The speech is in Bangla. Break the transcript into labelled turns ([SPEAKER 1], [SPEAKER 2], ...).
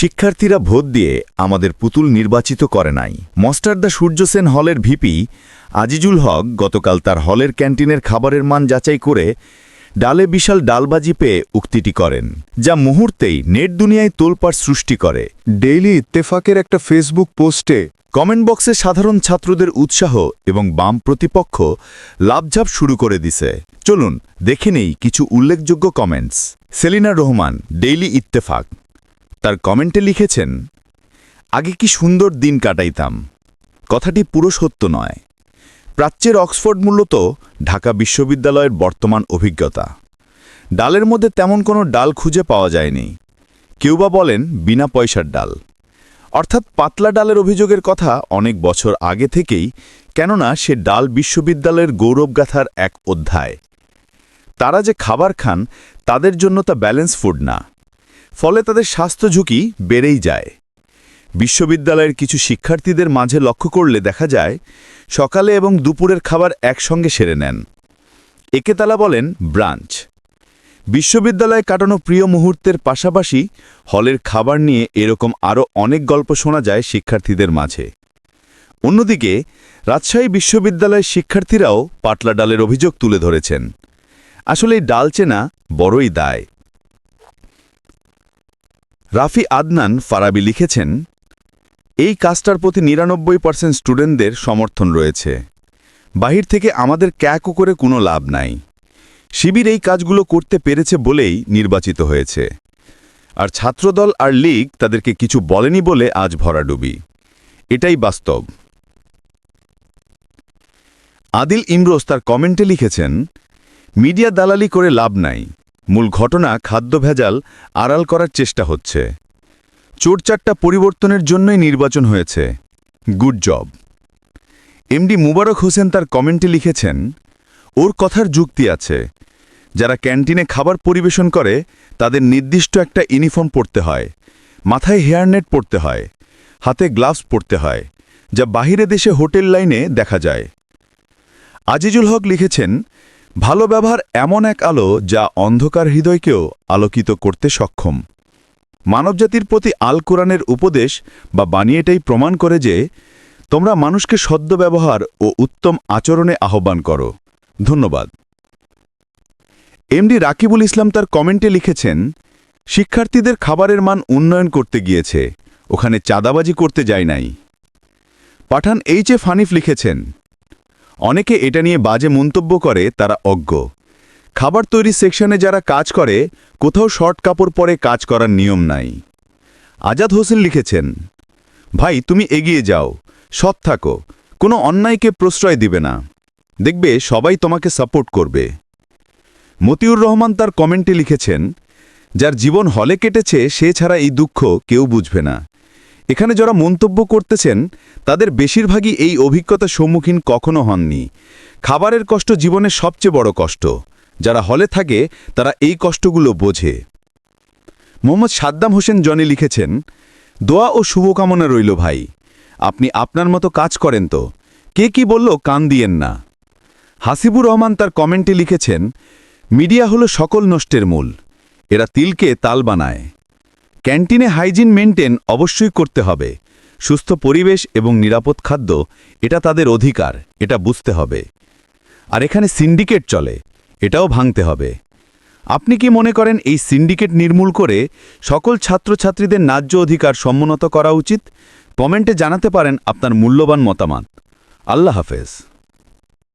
[SPEAKER 1] শিক্ষার্থীরা ভোট দিয়ে আমাদের পুতুল নির্বাচিত করে নাই। মস্টারদা সূর্যসেন হলের ভিপি আজিজুল হক গতকাল তার হলের ক্যান্টিনের খাবারের মান যাচাই করে ডালে বিশাল ডালবাজি পেয়ে উক্তিটি করেন যা মুহূর্তেই নেট দুনিয়ায় তোলপাড় সৃষ্টি করে।
[SPEAKER 2] ডেইলি ইত্তেফাকের একটা ফেসবুক পোস্টে
[SPEAKER 1] কমেন্ট বক্সে সাধারণ ছাত্রদের উৎসাহ এবং বাম প্রতিপক্ষ লাভঝাপ শুরু করে দিছে। চলুন দেখে নেই কিছু উল্লেখযোগ্য কমেন্টস সেলিনা রহমান ডেইলি ইত্তেফাক। তার কমেন্টে লিখেছেন, আগে কি সুন্দর দিন কাটাইতাম। কথাটি পুরো সত্য নয়। প্রাচ্যের অক্সফোর্ড মূলত ঢাকা বিশ্ববিদ্যালয়ের বর্তমান অভিজ্ঞতা। ডালের মধ্যে তেমন কোনো ডাল খুঁজে পাওয়া যায়নি। কেউ বা বলেন বিনা পয়সার ডাল। অর্থাৎ পাতলা ডালের অভিযোগের কথা অনেক বছর আগে থেকেই, কেননা সে ডাল বিশ্ববিদ্যালয়ের গৌরবগাথার এক অধ্যায়। তারা যে খাবার খান, তাদের জন্য তা ব্যালেন্স ফুড না। ফলে তাদের স্বাস্থ্য ঝুঁকি বেড়েই যায়। বিশ্ববিদ্যালয়ের কিছু শিক্ষার্থীদের মাঝে লক্ষ্য করলে দেখা যায়, সকালে এবং দুপুরের খাবার একসঙ্গে সেরে নেন। একে তালা বলেন ব্রাঞ্চ। বিশ্ববিদ্যালয়ে কাটানো প্রিয় মুহূর্তের পাশাপাশি হলের খাবার নিয়ে এরকম আরও অনেক গল্প শোনা যায় শিক্ষার্থীদের মাঝে। অন্যদিকে, রাজশাহী বিশ্ববিদ্যালয়ের শিক্ষার্থীরাও পাটলা ডালের অভিযোগ তুলে ধরেছেন। আসলে ডাল চেনা বড়ই দায়। রাফি আদনান ফারাবি লিখেছেন, এই কাজটার প্রতি নিরানব্বই পার্সেন্ট স্টুডেন্টদের সমর্থন রয়েছে। বাহির থেকে আমাদের ক্যাকও করে কোনো লাভ নাই। শিবির এই কাজগুলো করতে পেরেছে বলেই নির্বাচিত হয়েছে। আর ছাত্রদল আর লীগ তাদেরকে কিছু বলেনি বলে আজ ভরাডুবি। এটাই বাস্তব। আদিল ইমরোজ তার কমেন্টে লিখেছেন, মিডিয়া দালালি করে লাভ নাই। মূল ঘটনা খাদ্য ভেজাল আড়াল করার চেষ্টা হচ্ছে। চোরচারটা পরিবর্তনের জন্যই নির্বাচন হয়েছে। Good job. MD Mubarak Hossain তার কমেন্টে লিখেছেন, ওর কথার যুক্তি আছে। যারা ক্যান্টিনে খাবার পরিবেশন করে, তাদের নির্দিষ্ট একটা ইউনিফর্ম পরতে হয়। মাথায় হেয়ারনেট পরতে হয়। হাতে গ্লাভস পরতে হয়, যা বাহিরে দেশে হোটেল লাইনে দেখা যায়। আজিজুল হক লিখেছেন ভালো ব্যবহার এমন এক আলো যা অন্ধকার হৃদয়কেও আলোকিত করতে সক্ষম। মানবজাতির প্রতি আল কোরআনের উপদেশ বা বাণী এটাই প্রমাণ করে যে, তোমরা মানুষকে সদ্য ব্যবহার ও উত্তম আচরণে আহ্বান করো। ধন্যবাদ। এমডি রাকিবুল ইসলাম তার কমেন্টে লিখেছেন, শিক্ষার্থীদের খাবারের মান উন্নয়ন করতে গিয়েছে, ওখানে চাঁদাবাজি করতে যায় নাই। পাঠান এইচ এ ফানিফ লিখেছেন অনেকে এটা নিয়ে বাজে মন্তব্য করে, তারা অজ্ঞ। খাবার তৈরি সেকশনে যারা কাজ করে, কোথাও শর্ট কাপড় পরে কাজ করার নিয়ম নাই। আজাদ হোসেন লিখেছেন, ভাই, তুমি এগিয়ে যাও, সৎ থাকো, কোনো অন্যায়কে প্রশ্রয় দিবে না। দেখবে, সবাই তোমাকে সাপোর্ট করবে। মতিউর রহমান তার কমেন্টে লিখেছেন, যার জীবন হলে কেটেছে, সে ছাড়া এই দুঃখ কেউ বুঝবে না। এখানে যারা মন্তব্য করতেছেন, তাদের বেশিরভাগই এই অভিজ্ঞতার সম্মুখীন কখনো হননি। খাবারের কষ্ট জীবনের সবচেয়ে বড় কষ্ট। যারা হলে থাকে, তারা এই কষ্টগুলো বোঝে। মোহাম্মদ সাদ্দাম হোসেন জনি লিখেছেন, দোয়া ও শুভকামনা রইল ভাই। আপনি আপনার মতো কাজ করেন তো। কে কি বলল কান দিয়েন না। হাসিবুর রহমান তার কমেন্টে লিখেছেন, মিডিয়া হলো সকল নষ্টের মূল। এরা তিলকে তাল বানায়। ক্যান্টিনে হাইজিন মেনটেন অবশ্যই করতে হবে। সুস্থ পরিবেশ এবং নিরাপদ খাদ্য, এটা তাদের অধিকার, এটা বুঝতে হবে। আর এখানে সিন্ডিকেট চলে, এটাও ভাঙতে হবে। আপনি কি মনে করেন এই সিন্ডিকেট নির্মূল করে সকল ছাত্রছাত্রীদের ন্যায্য অধিকার সম্মনত করা উচিত? কমেন্টে জানাতে পারেন আপনার মূল্যবান মতামত। আল্লাহ হাফেজ।